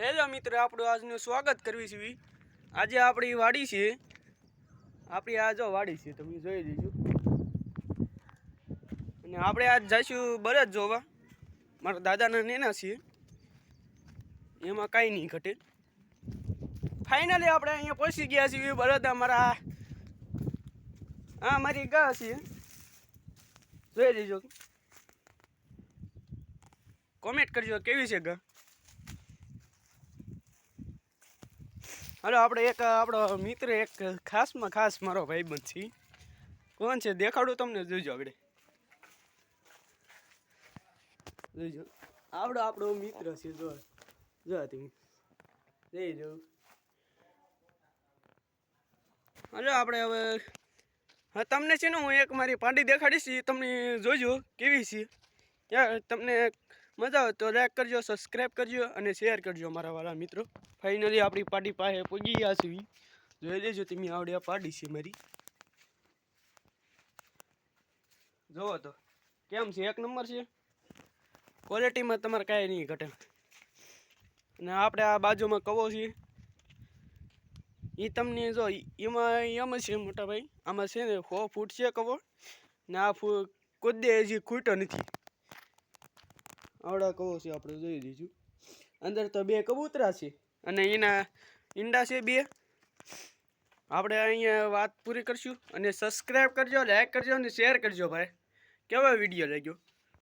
Hello મિત્ર, આપણું આજનું સ્વાગત કરવી છે આજે આપણી વાડી છે. આપણી આ જો વાડી છે, તમે જોઈ લેજો. અને આપણે આજ જઈશું બરજ જોવા. મારા દાદાના નેના છીએ. એમાં કાંઈ નહીં ઘટે. ફાઇનલી આપણે અહીંયા પહોંચી ગયા છીએ બરજ અમારા. આ મારી ગા છે. જોઈ લેજો. કોમેન્ટ કરજો, કેવી છે ગા? હાલો, આપણે એક, આપણો મિત્ર એક ખાસમાં ખાસ મારો ભાઈબંધ છે. કોણ છે? દેખાડું તમને જોઈજો આપણે જોઈજો આપણો આપણો મિત્ર છે, જો. જો તમે. જઈ જો હાલો, આપણે હવે, હા, તમને છે ને, હું એક મારી પાંડી દેખાડીશ તમને જોઈજો કેવી છે? તમને મજા આવે તો લાઈક કરજો સબસ્ક્રાઈબ કરજો અને શેર કરજો મારા વાળા મિત્રો. ફાઇનલી આપણી પાર્ટી પાસે પહોંચી ગયા છીએ. જોઈ લેજો તમે, આવડે આ પાર્ટી છે મારી. જોવો તો, કેમ છે? એક નંબર છે. ક્વોલિટીમાં તમારે કાંઈ નહીં ઘટે. અને આપણે આ બાજુમાં કવો છે એ તમને જો એમાં એમ છે મોટા ભાઈ. આમાં છે ને સો ફૂટ છે કવો. ને આ ફૂ કુદે હજી ખૂટો નથી. આવડા કવો છે આપણે જોઈ લઈશું અંદર તો બે કબૂતરા છે અને એના ઈંડા છે બે. આપણે અહીંયા વાત પૂરી કરશું અને સબસ્ક્રાઈબ કરજો લાઈક કરજો અને શેર કરજો ભાઈ. કેવો વીડિયો લાગ્યો?